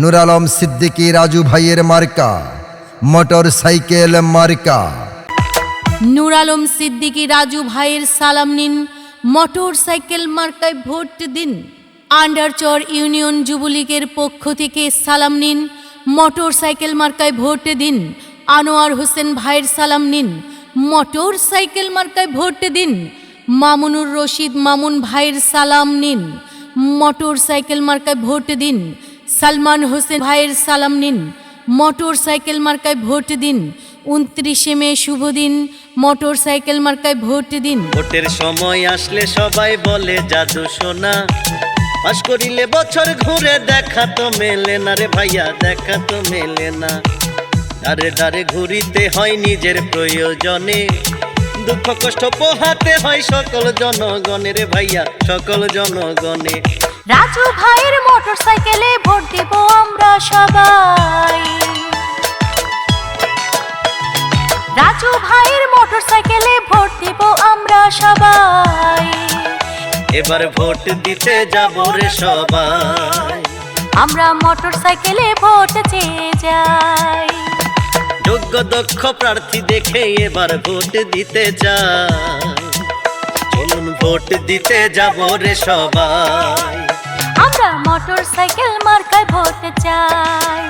নুর আলম সিদ্দিকী রাজু ভাইয়ের মার্কা, motor cycle মার্কা। নুর আলম সিদ্দিকী রাজু ভাইয়ের সালাম নিন, মোটর সাইকেল মার্কায় ভোট দিন। আন্ডারচর ইউনিয়ন যুবলীগের পক্ষ থেকে সালাম নিন, মোটর সাইকেল মার্কায় ভোট দিন। আনোয়ার হোসেন ভাইয়ের সালাম নিন, মোটর সাইকেল মার্কায় ভোট দিন। মামুনুর রশিদ মামুন ভাইয়ের সালাম নিন, মোটর সাইকেল মার্কায় ভোট দিন। সালমান হোসেন ভাইয়ের সালাম নিন। মোটর সাইকেল মার্কায় ভোট দিন। উনত্রিশে মে শুভ দিন। মোটর সাইকেল মার্কায় ভোট দিন। ভোটের সময় আসলে সবাই বলে, জাদু সোনা। পাশ করিলে বছর ঘুরে দেখা তো মেলে না রে ভাইয়া, দেখা তো মেলে না। দারে দারে ঘুরিতে হয় নিজের প্রয়োজনে। দুঃখ কষ্ট পোহাতে হয় সকল জনগণের ভাইয়া, সকল জনগণে রাজু ভাইয়ের মোটর সাইকেলে ভোট দেব আমরা সবাই। রাজু ভাইয়ের মোটর সাইকেলে ভোট দেব আমরা সবাই। এবার ভোট দিতে যাব রে সবাই। আমরা মোটর সাইকেলে ভোট চেয়ে যাই। যোগ্য দক্ষ প্রার্থী দেখে এবার ভোট দিতে চাই। চলুন ভোট দিতে যাব রে সবাই। আমরা মোটর সাইকেল মার্কায় ভোট চাই।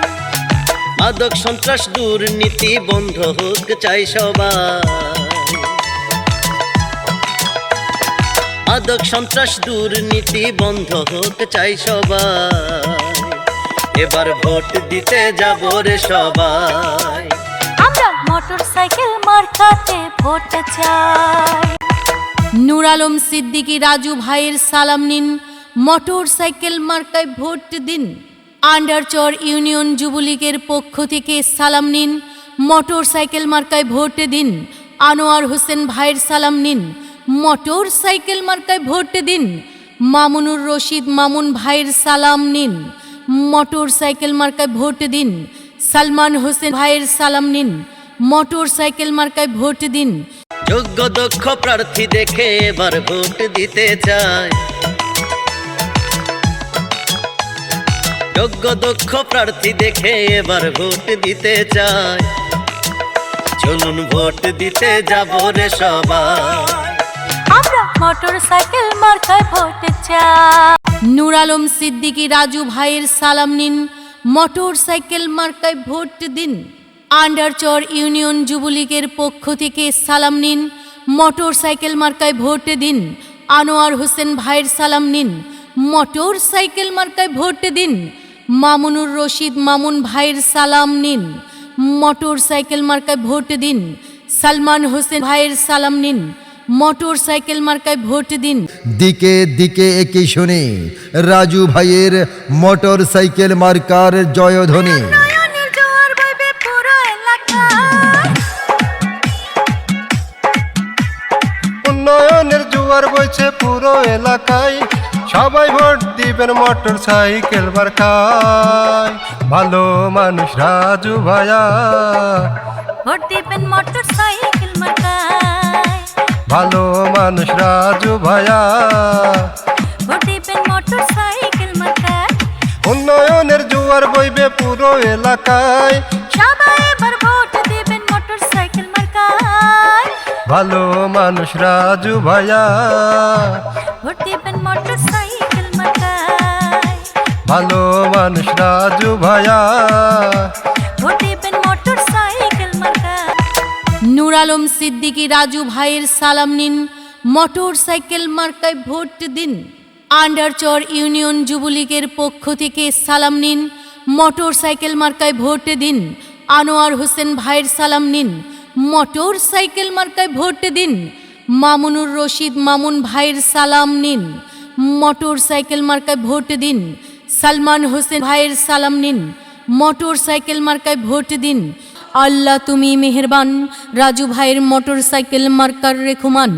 মাদক সন্ত্রাস দুর্নীতি বন্ধ হোক চাই সবাই। মাদক সন্ত্রাস দুর্নীতি বন্ধ হোক চাই সবাই। এবার ভোট দিতে যাব রে সবাই। আমরা মোটর সাইকেল মার্কাতে ভোট চাই। নূর আলম সিদ্দিকী রাজু ভাইয়ের সালাম নিন। মোটর সাইকেল মার্কায় ভোট দিন। আন্ডারচর ইউনিয়ন যুবলীগের পক্ষ থেকে সালাম নিন। মোটর সাইকেল মার্কায় ভোট দিন। আনোয়ার হোসেন ভাইয়ের সালাম নিন। মোটর সাইকেল মার্কায় ভোট দিন। মামুনুর রশিদ মামুন ভাইয়ের সালাম নিন। মোটর সাইকেল মার্কায় ভোট দিন। সালমান হোসেন ভাইয়ের সালাম নিন। মোটর সাইকেল মার্কায় ভোট দিন। যোগ্য দক্ষ প্রার্থী দেখে এবার ভোট দিতে চাই যোগ্য দক্ষ প্রার্থী দেখে এবার ভোট দিতে চাই চলুন ভোট দিতে যাব রে সবাই। আমরা মোটর সাইকেল মার্কায় ভোট চাই। নূর আলম সিদ্দিকী রাজু ভাইয়ের সালাম নিন। মোটর সাইকেল মার্কায় ভোট দিন। আন্ডারচর ইউনিয়ন যুবলীগের পক্ষ থেকে সালাম নিন। মোটর সাইকেল মার্কায় ভোট দিন। আনোয়ার হোসেন ভাইয়ের সালাম নিন। মোটর সাইকেল মার্কায় ভোট দিন। মামুনুর রশিদ মামুন ভাইয়ের সালাম নিন। মোটর সাইকেল মার্কায় ভোট দিন। সালমান হোসেন ভাইয়ের সালাম নিন। মোটর সাইকেল মার্কায় ভোট দিন। দিকে দিকে একই শুনি রাজু ভাইয়ের মোটর সাইকেল মার্কার জয়ধ্বনি। উন্নয়নের জোয়ার বইছে পুরো এলাকায়। সবাই ভোট দিবেন মোটর সাইকেল মার্কায় ভালো মানুষ রাজু ভাইয়া। ভোট দিবেন মোটর সাইকেল মার্কায় ভালো মানুষ রাজু ভাইয়া। ভোট দিবেন মোটর সাইকেল মার্কায় উন্নয়নের জোয়ার বইবে পুরো এলাকায়। সবাই এবার ভোট দিবেন মোটর সাইকেল মার্কায় ভালো মানুষ রাজু ভাইয়া। ভোট ভালো মানুষ রাজু ভাইয়া। ভোট দিবেন মোটর সাইকেল মার্কায় নূর আলম সিদ্দিকী রাজু ভাইয়ের সালাম নিন মোটর সাইকেল মার্কায় ভোট দিন। আন্ডারচর ইউনিয়ন যুবলীগের পক্ষ থেকে সালাম নিন মোটর সাইকেল মার্কায় ভোট দিন। আনোয়ার হোসেন ভাইয়ের সালাম নিন মোটর সাইকেল মার্কায় ভোট দিন। মামুনুর রশিদ মামুন ভাইয়ের সালাম নিন মোটর সাইকেল মার্কায় ভোট দিন। সালমান হোসেন ভাইয়ের সালাম নিন, মোটর সাইকেল মার্কায় ভোট দিন। আল্লাহ তুমি মেহেরবান, রাজু ভাইয়ের মোটর সাইকেল মার্কার রেখুমান।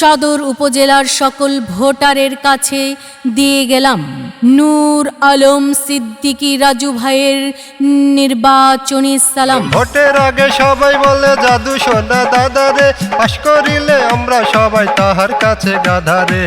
সদর উপজেলার সকল ভোটারের কাছে দিয়ে গেলাম। নূর আলম সিদ্দিকী রাজু ভাইয়ের নির্বাচনী সালাম। ভোটের আগে সবাই বলে, জাদু সোনা দাদা রে, পাশ করিলে আমরা সবাই তাহার কাছে গাধা রে।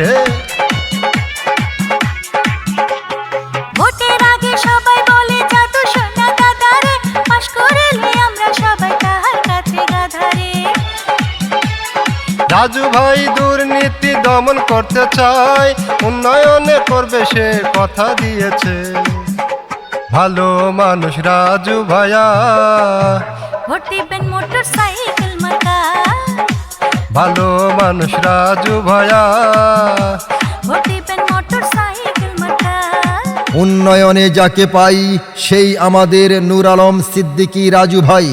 রাজু ভাই দুর্নীতি দমন করতে চায় উন্নয়নে করবে সে কথা দিয়েছে। ভালো মানুষ রাজু ভাইয়া। ভোট দিবেন মোটর সাইকেল মার্কা। ভালো মানুষ রাজু ভাইয়া। ভোট দিবেন মোটর সাইকেল মার্কা। উন্নয়নে যাকে পাই সেই আমাদের নূর আলম সিদ্দিকী রাজু ভাই।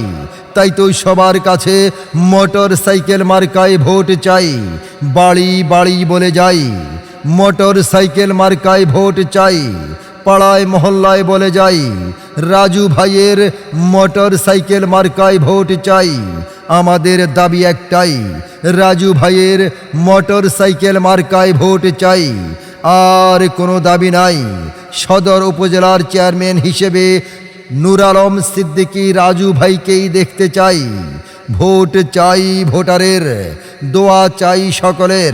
তাই তো সবার কাছে মোটর সাইকেল মার্কায় ভোট চাই। বাড়ি বাড়ি বলে যাই। মোটর সাইকেল মার্কায় ভোট চাই। পাড়ায়, মহল্লায় বলে যাই। রাজু ভাইয়ের মোটর সাইকেল মার্কায় ভোট চাই। আমাদের দাবি একটাই, রাজু ভাইয়ের মোটর সাইকেল মার্কায় ভোট চাই। আর কোনো দাবি নাই। সদর উপজেলার চেয়ারম্যান হিসেবে নূর আলম সিদ্দিকী রাজু ভাইকেই দেখতে চাই। ভোট চাই ভোটারের, দোয়া চাই সকলের।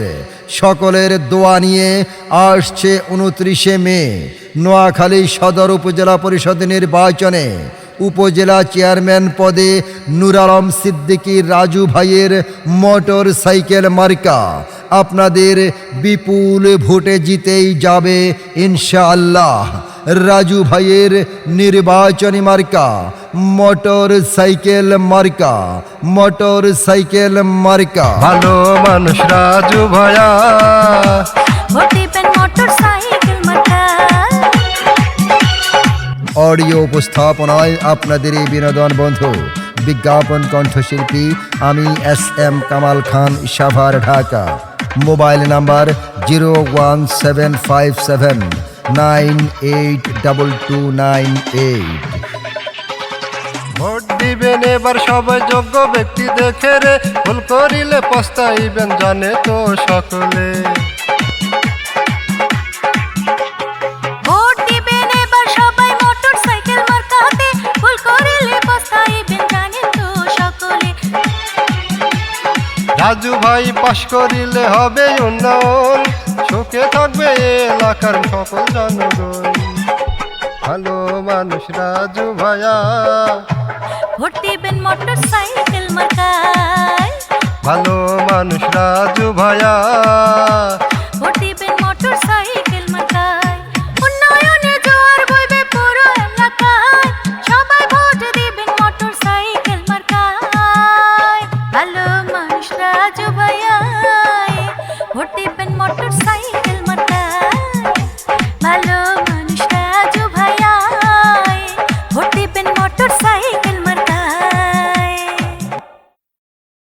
সকলের দোয়া নিয়ে আসছে উনত্রিশে মে, নোয়াখালী সদর উপজেলা পরিষদ নির্বাচনে। উপজেলা চেয়ারম্যান পদে নূর আলম সিদ্দিকী রাজু ভাইয়ের মোটর সাইকেল মার্কা। আপনাদের বিপুল ভোটে জিতেই যাবে ইনশাআল্লাহ। রাজু ভাইয়ের নির্বাচনী মার্কা মোটর সাইকেল মার্কা মোটর সাইকেল মার্কা। ভালো মানুষ রাজু ভাইয়া। মোটর সাইকেল মার্কা। অডিও উপস্থাপনায় আপনাদের এই বিনোদন বন্ধু বিজ্ঞাপন কণ্ঠশিল্পী আমি S M Kamal Khan Savar Dhaka. Mobile number zero one seven five seven nine eight double two nine eight. Vote দিবেন এবার সবাই যোগ্য ব্যক্তি দেখে রে। ভুল করিলে পস্তাইবেন জানে তো সকলে। রাজু ভাই পাশ করিলে হবে উন্নয়ন। সুখে থাকবে এলাকার সকল জনগণ। ভালো মানুষ রাজু ভায়া ভোট দিবেন মোটর সাইকেল মার্কায়। ভালো মানুষ রাজু ভাইয়া।